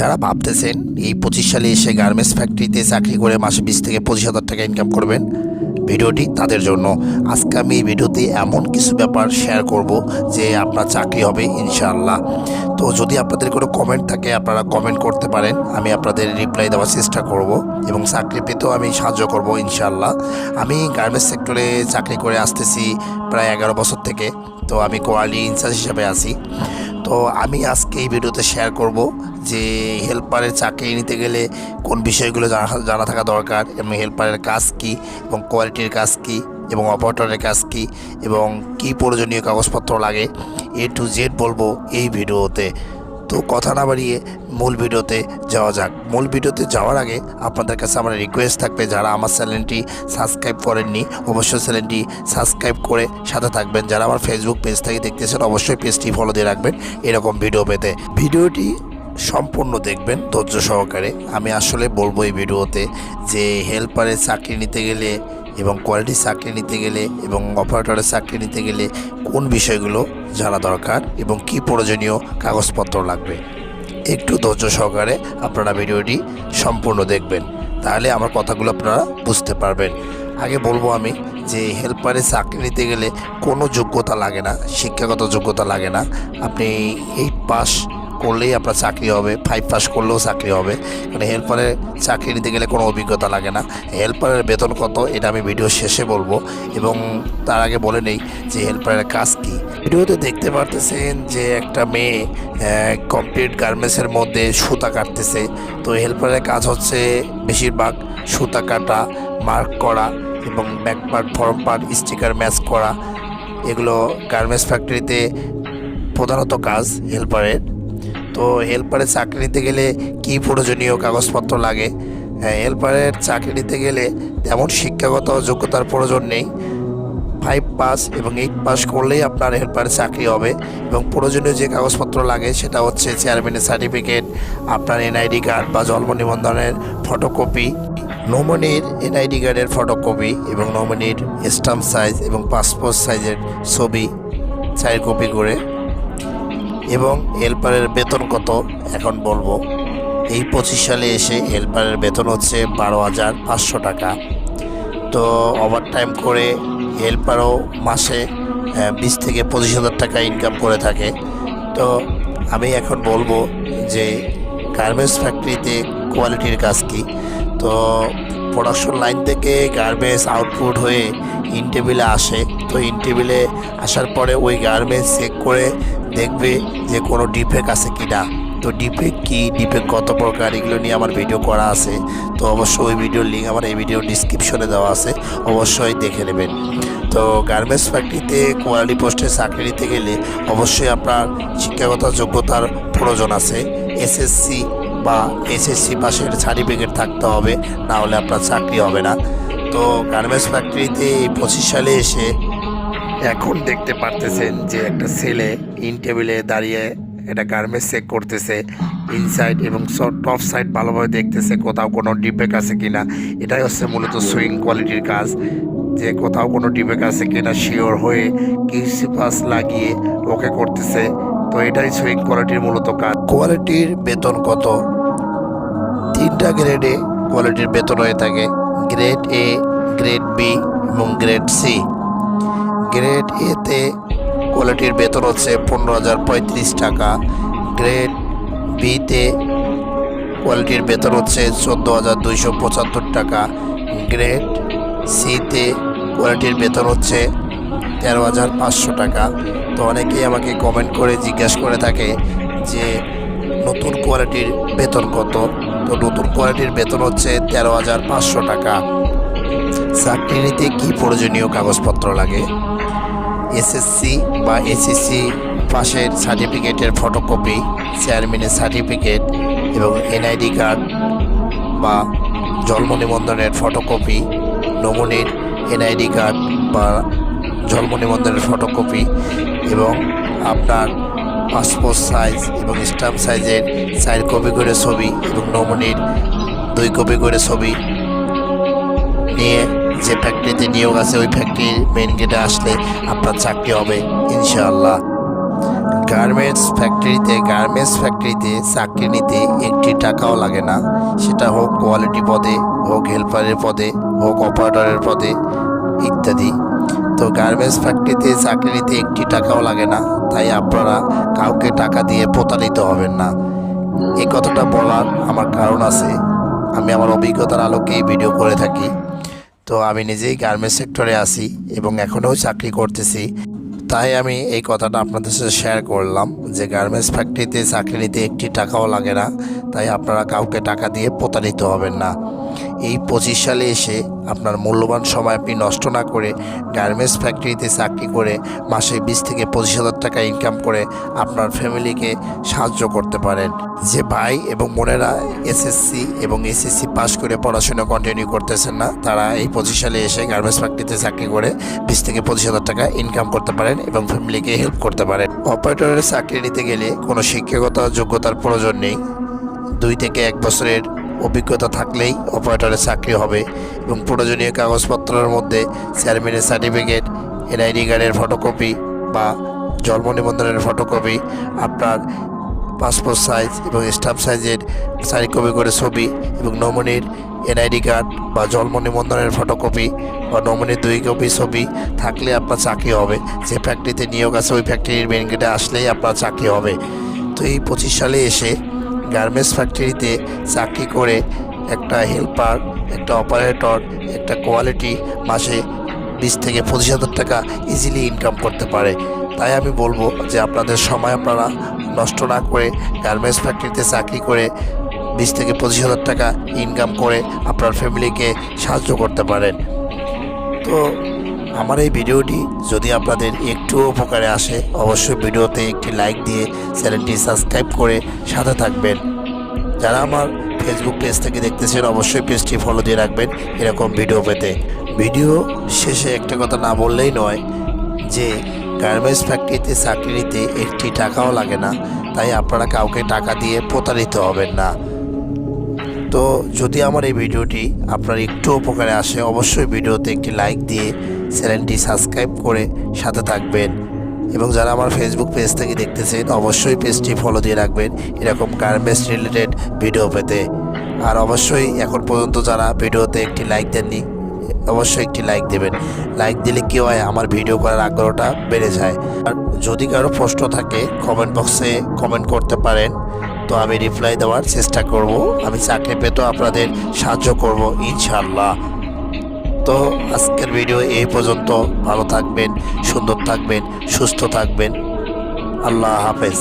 যারা ভাবতেছেন এই পঁচিশ সালে এসে গার্মেন্টস ফ্যাক্টরিতে চাকরি করে মাসে বিশ থেকে পঁচিশ হাজার টাকা ইনকাম করবেন, ভিডিওটি তাদের জন্য। আজকে আমি এই ভিডিওতে এমন কিছু ব্যাপার শেয়ার করব যে আপনার চাকরি হবে ইনশাআল্লাহ। তো যদি আপনাদের কোনো কমেন্ট থাকে, আপনারা কমেন্ট করতে পারেন। আমি আপনাদের রিপ্লাই দেওয়ার চেষ্টা করব এবং চাকরি পেতেও আমি সাহায্য করব ইনশাআল্লাহ। আমি গার্মেন্টস সেক্টরে চাকরি করে আসতেছি প্রায় এগারো বছর থেকে। তো আমি কোয়ালিটি ইনচার্জ হিসাবে আছি। তো আমি আজকে এই ভিডিওতে শেয়ার করব যে হেল্পারের চাকরি নিতে গেলে কোন বিষয়গুলো জানা জানা থাকা দরকার এবং হেল্পারের কাজ কী এবং কোয়ালিটির কাজ কী এবং অপারেটরের কাজ কী এবং কী প্রয়োজনীয় কাগজপত্র লাগে এ টু জেড বলব এই ভিডিওতে। তো কথা না বাড়িয়ে মূল ভিডিওতে যাওয়া যাক। মূল ভিডিওতে যাওয়ার আগে আপনাদের কাছে আমার রিকোয়েস্ট থাকবে, যারা আমার চ্যানেলটি সাবস্ক্রাইব করেননি, অবশ্যই চ্যানেলটি সাবস্ক্রাইব করে সাথে থাকবেন। যারা আমার ফেসবুক পেজ থেকে দেখতেছেন, অবশ্যই পেজটি ফলো দিয়ে রাখবেন এরকম ভিডিও পেতে। ভিডিওটি সম্পূর্ণ দেখবেন ধৈর্য সহকারে। আমি আসলে বলব এই ভিডিওতে যে হেল্পারের চাকরি নিতে গেলে এবং কোয়ালিটি চাকরি নিতে গেলে এবং অপারেটরের চাকরি নিতে গেলে কোন বিষয়গুলো জানা দরকার এবং কি প্রয়োজনীয় কাগজপত্র লাগবে? একটু ধৈর্য সহকারে আপনারা ভিডিওটি সম্পূর্ণ দেখবেন। তাহলে আমার কথাগুলো আপনারা বুঝতে পারবেন। আগে বলব আমি যে হেল্পারে চাকরি নিতে গেলে কোনো যোগ্যতা লাগে না, শিক্ষাগত যোগ্যতা লাগে না। আপনি এইট পাস করলেই আপনার চাকরি হবে ফাইভ পাস করলেও চাকরি হবে। মানে হেল্পারের চাকরি নিতে গেলে কোনো অভিজ্ঞতা লাগে না। হেল্পারের বেতন কত, এটা আমি ভিডিও শেষে বলব। এবং তার আগে বলে নেই যে হেল্পারের কাজ কী। ভিডিওতে দেখতে পারতেছেন যে একটা মেয়ে কমপ্লিট গার্মেন্টসের মধ্যে সুতা কাটতেছে। তো হেল্পারের কাজ হচ্ছে বেশিরভাগ সুতা কাটা মার্ক করা এবং back part form part sticker match করা। এগুলো গার্মেন্টস ফ্যাক্টরিতে প্রধানত কাজ হেল্পারের তো হেল্পারের চাকরি নিতে গেলে কী প্রয়োজনীয় কাগজপত্র লাগে? হ্যাঁ, হেল্পারের চাকরি নিতে গেলে তেমন শিক্ষাগত যোগ্যতার প্রয়োজন নেই। ফাইভ পাস এবং এইট পাস করলেই আপনার হেল্পারের চাকরি হবে এবং প্রয়োজনীয় যে কাগজপত্র লাগে সেটা হচ্ছে চেয়ারম্যানের সার্টিফিকেট আপনার এনআইডি কার্ড বা জন্ম নিবন্ধনের ফটোকপি নমিনির এনআইডি কার্ডের ফটোকপি এবং নমিনির স্টাম্প সাইজ এবং পাসপোর্ট সাইজের ছবি চার কপি করে এবং হেল্পারের বেতন কত, এখন বলব। এই পঁচিশ সালে এসে হেল্পারের বেতন হচ্ছে বারো হাজার পাঁচশো টাকা। তো ওভার টাইম করে হেল্পারও মাসে বিশ থেকে পঁচিশ হাজার টাকা ইনকাম করে থাকে। তো আমি এখন বলব যে গার্মেন্টস ফ্যাক্টরিতে কোয়ালিটির কাজ কী? তো প্রোডাকশন লাইন থেকে গার্মেন্টস আউটপুট হয়ে ইন টেবিলে আসে। তো ইন টেবিলে আসার পরে ওই গার্মেন্টস চেক করে দেখবে যে কোনো ডিফেক্ট আছে কি না তো ডিফেক্ট কী ডিফেক্ট কত প্রকার, এগুলো নিয়ে আমার ভিডিও করা আছে। তো অবশ্যই ওই ভিডিওর লিঙ্ক আমার এই ভিডিও ডিসক্রিপশনে দেওয়া আছে। অবশ্যই দেখে নেবেন। তো গার্মেন্টস ফ্যাক্টরিতে কোয়ালিটি পোস্টে চাকরি নিতে গেলে অবশ্যই আপনার শিক্ষাগত যোগ্যতার প্রয়োজন আছে। এসএসসি বা এসএসসি পাশের সার্টিফিকেট থাকতে হবে, না হলে আপনার চাকরি হবে না। তো গার্মেন্টস ফ্যাক্টরিতে এই পঁচিশ সালে এসে এখন দেখতে পারতেছেন যে একটা ছেলে ইন টেবিলে দাঁড়িয়ে এটা গার্মেন্টস চেক করতেছে ইনসাইড এবং টপ সাইড ভালোভাবে দেখতেছে কোথাও কোনো ডিফেক্ট আছে কিনা। এটাই হচ্ছে মূলত সুইং কোয়ালিটির কাজ, যে কোথাও কোনো ডিফেক্ট আছে কিনা শিওর হয়ে কিউসি পাস লাগিয়ে ওকে করতেছে। তো এটাই সুইং কোয়ালিটির মূলত কাজ। কোয়ালিটির বেতন কত? তিনটা গ্রেডে কোয়ালিটির বেতন হয়ে থাকে। গ্রেড এ গ্রেড বি এবং গ্রেড সি গ্রেড এতে কোয়ালিটির বেতন হচ্ছে পনেরো হাজার পঁয়ত্রিশ টাকা। গ্রেড বিতে কোয়ালিটির বেতন হচ্ছে চোদ্দ হাজার দুইশো পঁচাত্তর টাকা। গ্রেড সিতে কোয়ালিটির বেতন হচ্ছে তেরো হাজার পাঁচশো টাকা। তো অনেকেই আমাকে কমেন্ট করে জিজ্ঞাসা করে থাকে যে, নতুন কোয়ালিটির বেতন কত? তো নতুন কোয়ালিটির বেতন হচ্ছে তেরো হাজার পাঁচশো টাকা। চাকরি নিতে কী প্রয়োজনীয় কাগজপত্র লাগে? এসএসসি বা এসএসসি পাশের সার্টিফিকেটের ফটোকপি চেয়ারম্যানের সার্টিফিকেট এবং এনআইডি কার্ড বা জন্ম নিবন্ধনের ফটোকপি নমুনির এনআইডি কার্ড বা জন্ম নিবন্ধনের ফটোকপি এবং আপনার পাসপোর্ট সাইজ এবং স্ট্যাম্প সাইজের চার কপি করে ছবি এবং নমুনির দুই কপি করে ছবি নিয়ে যে ফ্যাক্টরিতে নিয়োগ আছে, ওই ফ্যাক্টরির মেন গেটে আসলে আপনার চাকরি হবে, ইনশাআল্লাহ। গার্মেন্টস ফ্যাক্টরিতে গার্মেন্টস ফ্যাক্টরিতে চাকরি নিতে একটি টাকাও লাগে না। সেটা হোক কোয়ালিটি পদে, হোক হেল্পারের পদে, হোক অপারেটরের পদে, ইত্যাদি। তো গার্মেন্টস ফ্যাক্টরিতে চাকরি নিতে একটি টাকাও লাগে না। তাই আপনারা কাউকে টাকা দিয়ে প্রতারিত হবেন না। এই কথাটা বলার আমার কারণ আছে। আমি আমার অভিজ্ঞতার আলোকে এই ভিডিও করে থাকি। তো আমি নিজেই গার্মেন্টস সেক্টরে আছি এবং এখনও চাকরি করতেছি। তাই আমি এই কথাটা আপনাদের সাথে শেয়ার করলাম যে গার্মেন্টস ফ্যাক্টরিতে চাকরি নিতে একটি টাকাও লাগে না। তাই আপনারা কাউকে টাকা দিয়ে প্রতারিত হবেন না। এই পঁচিশ সালে এসে আপনার মূল্যবান সময় আপনি নষ্ট না করে গার্মেন্টস ফ্যাক্টরিতে চাকরি করে মাসে বিশ থেকে পঁচিশ হাজার টাকা ইনকাম করে আপনার ফ্যামিলিকে সাহায্য করতে পারেন। যে ভাই এবং বোনেরা এসএসসি এবং এসএসসি পাশ করে পড়াশোনা কন্টিনিউ করতেছেন না, তারা এই পঁচিশ সালে এসে গার্মেন্টস ফ্যাক্টরিতে চাকরি করে বিশ থেকে পঁচিশ হাজার টাকা ইনকাম করতে পারেন এবং ফ্যামিলিকে হেল্প করতে পারেন। অপারেটরের চাকরি নিতে গেলে কোনো শিক্ষাগত যোগ্যতার প্রয়োজন নেই। দুই থেকে এক বছরের অভিজ্ঞতা থাকলেই অপারেটরের চাকরি হবে এবং প্রয়োজনীয় কাগজপত্রের মধ্যে চেয়ারম্যানের সার্টিফিকেট এনআইডি কার্ডের ফটোকপি বা জন্ম নিবন্ধনের ফটোকপি আপনার পাসপোর্ট সাইজ এবং স্টাফ সাইজের চারি কপি করে ছবি এবং নমুনির এনআইডি কার্ড বা জন্ম নিবন্ধনের ফটোকপি বা নমুনির দুই কপি ছবি থাকলে আপনার চাকরি হবে। যে ফ্যাক্টরিতে নিয়োগ আছে, ওই ফ্যাক্টরির মেন গেটে আসলেই আপনার চাকরি হবে। তো এই পঁচিশ সালে এসে গার্মেন্টস ফ্যাক্টরিতে চাকরি করে একটা হেল্পার একটা অপারেটর একটা কোয়ালিটি মাসে বিশ থেকে পঁচিশ হাজার টাকা ইজিলি ইনকাম করতে পারে। তাই আমি বলব যে আপনাদের সময় আপনারা নষ্ট না করে গার্মেন্টস ফ্যাক্টরিতে চাকরি করে বিশ থেকে পঁচিশ হাজার টাকা ইনকাম করে আপনার ফ্যামিলিকে সাহায্য করতে পারেন। তো আমার এই ভিডিওটি যদি আপনাদের একটু উপকারে আসে, অবশ্যই ভিডিওতে একটি লাইক দিয়ে চ্যানেলটি সাবস্ক্রাইব করে সাথে থাকবেন। যারা আমার ফেসবুক পেজ থেকে দেখতেছেন, অবশ্যই পেজটি ফলো দিয়ে রাখবেন এরকম ভিডিও পেতে। ভিডিও শেষে একটা কথা না বললেই নয় যে গার্মেন্টস ফ্যাক্টরিতে চাকরি নিতে একটি টাকাও লাগে না, তাই আপনারা কাউকে টাকা দিয়ে প্রতারিত হবেন না। তো যদি আমার এই ভিডিওটি আপনার একটু উপকারে আসে, অবশ্যই ভিডিওতে একটি লাইক দিয়ে চ্যানেলটি সাবস্ক্রাইব করে সাথে থাকবেন। এবং যারা আমার ফেসবুক পেজ থেকে দেখতেছেন, অবশ্যই পেজটি ফলো দিয়ে রাখবেন। এরকম গার্মেন্টস রিলেটেড ভিডিও পেতে। আর অবশ্যই এখন পর্যন্ত যারা ভিডিওতে একটি লাইক দেননি, অবশ্যই একটি লাইক দেবেন। লাইক দিলে কী হয়? আমার ভিডিও করার আগ্রহটা বেড়ে যায়। আর যদি কারও প্রশ্ন থাকে কমেন্ট বক্সে কমেন্ট করতে পারেন। তো আমি রিপ্লাই দেওয়ার চেষ্টা করব। আমি চাকরি পেতেও আপনাদের সাহায্য করব ইনশাল্লাহ তো আজকের ভিডিও এই পর্যন্ত। ভালো থাকবেন, সুন্দর থাকবেন, সুস্থ থাকবেন। আল্লাহ হাফেজ।